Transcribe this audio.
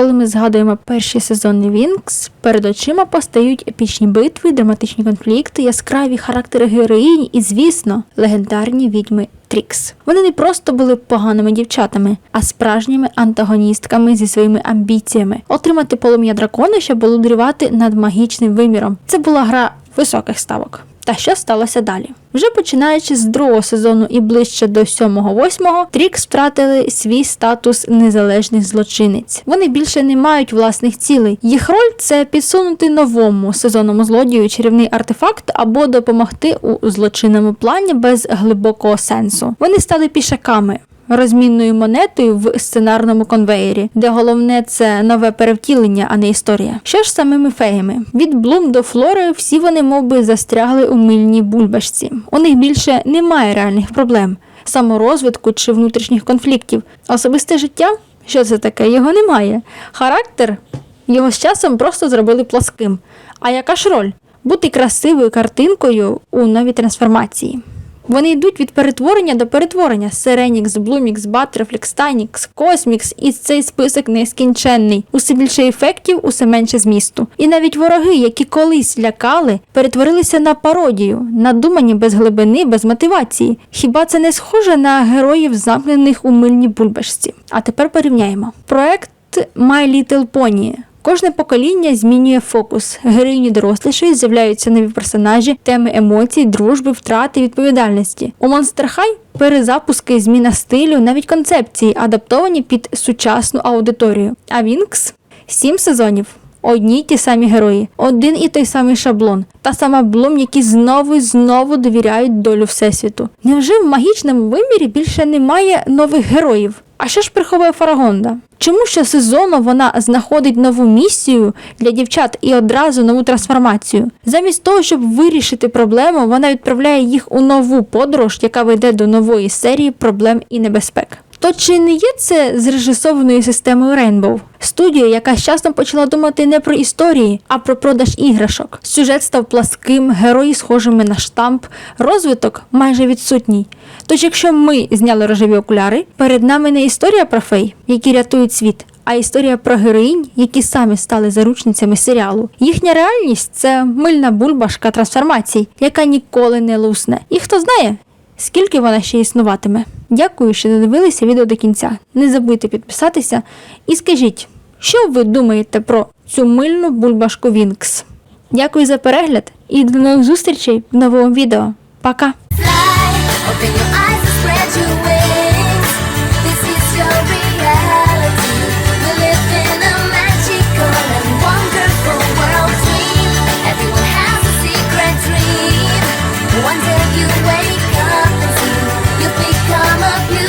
коли ми згадуємо перші сезони Вінкс, перед очима постають епічні битви, драматичні конфлікти, яскраві характери героїнь і, звісно, легендарні відьми Трікс. Вони не просто були поганими дівчатами, а справжніми антагоністками зі своїми амбіціями отримати полум'я дракона, щоб володарювати над магічним виміром. Це була гра високих ставок. Та що сталося далі? Вже починаючи з другого сезону і ближче до сьомого-восьмого, Трікс втратили свій статус незалежних злочинець. Вони більше не мають власних цілей. Їх роль це підсунути новому сезонному злодію чарівний артефакт або допомогти у злочинному плані без глибокого сенсу. Вони стали пішаками. Розмінною монетою в сценарному конвеєрі, де головне це нове перевтілення, а не історія. Що ж самими феями? Від Блум до Флори всі вони мов би, застрягли у мильній бульбашці. У них більше немає реальних проблем, саморозвитку чи внутрішніх конфліктів. Особисте життя? Що це таке? Його немає. Характер його з часом просто зробили плоским. А яка ж роль? Бути красивою картинкою у новій трансформації. Вони йдуть від перетворення до перетворення. Серенікс, Блумікс, Баттерфлікс, Тайнікс, Космікс, і цей список нескінченний. Усе більше ефектів, усе менше змісту. І навіть вороги, які колись лякали, перетворилися на пародію, надумані без глибини, без мотивації. Хіба це не схоже на героїв, замкнених у мильній бульбашці? А тепер порівняємо. Проект My Little Pony. Кожне покоління змінює фокус. Героїні дорослішої з'являються нові персонажі, теми емоцій, дружби, втрати, відповідальності. У Monster High перезапуски, зміна стилю, навіть концепції, адаптовані під сучасну аудиторію. А Вінкс сім сезонів. Одні й ті самі герої, один і той самий шаблон, та сама Блум, які знову і знову довіряють долю Всесвіту. Невже в магічному вимірі більше немає нових героїв? А що ж приховує Фарагонда? Чому щосезону вона знаходить нову місію для дівчат і одразу нову трансформацію? Замість того, щоб вирішити проблему, вона відправляє їх у нову подорож, яка веде до нової серії проблем і небезпек. То чи не є це зрежисованою системою Rainbow? Студія, яка з часом почала думати не про історії, а про продаж іграшок. Сюжет став пласким, герої схожими на штамп, розвиток майже відсутній. Тож, якщо ми зняли рожеві окуляри, перед нами не історія про фей, які рятують світ, а історія про героїнь, які самі стали заручницями серіалу. Їхня реальність це мильна бульбашка трансформацій, яка ніколи не лусне. І хто знає, скільки вона ще існуватиме. Дякую, що додивилися відео до кінця. Не забудьте підписатися і скажіть, що ви думаєте про цю мильну бульбашку Вінкс. Дякую за перегляд і до нових зустрічей в новому відео. Пока! One day you wake up to see. You've become a beauty.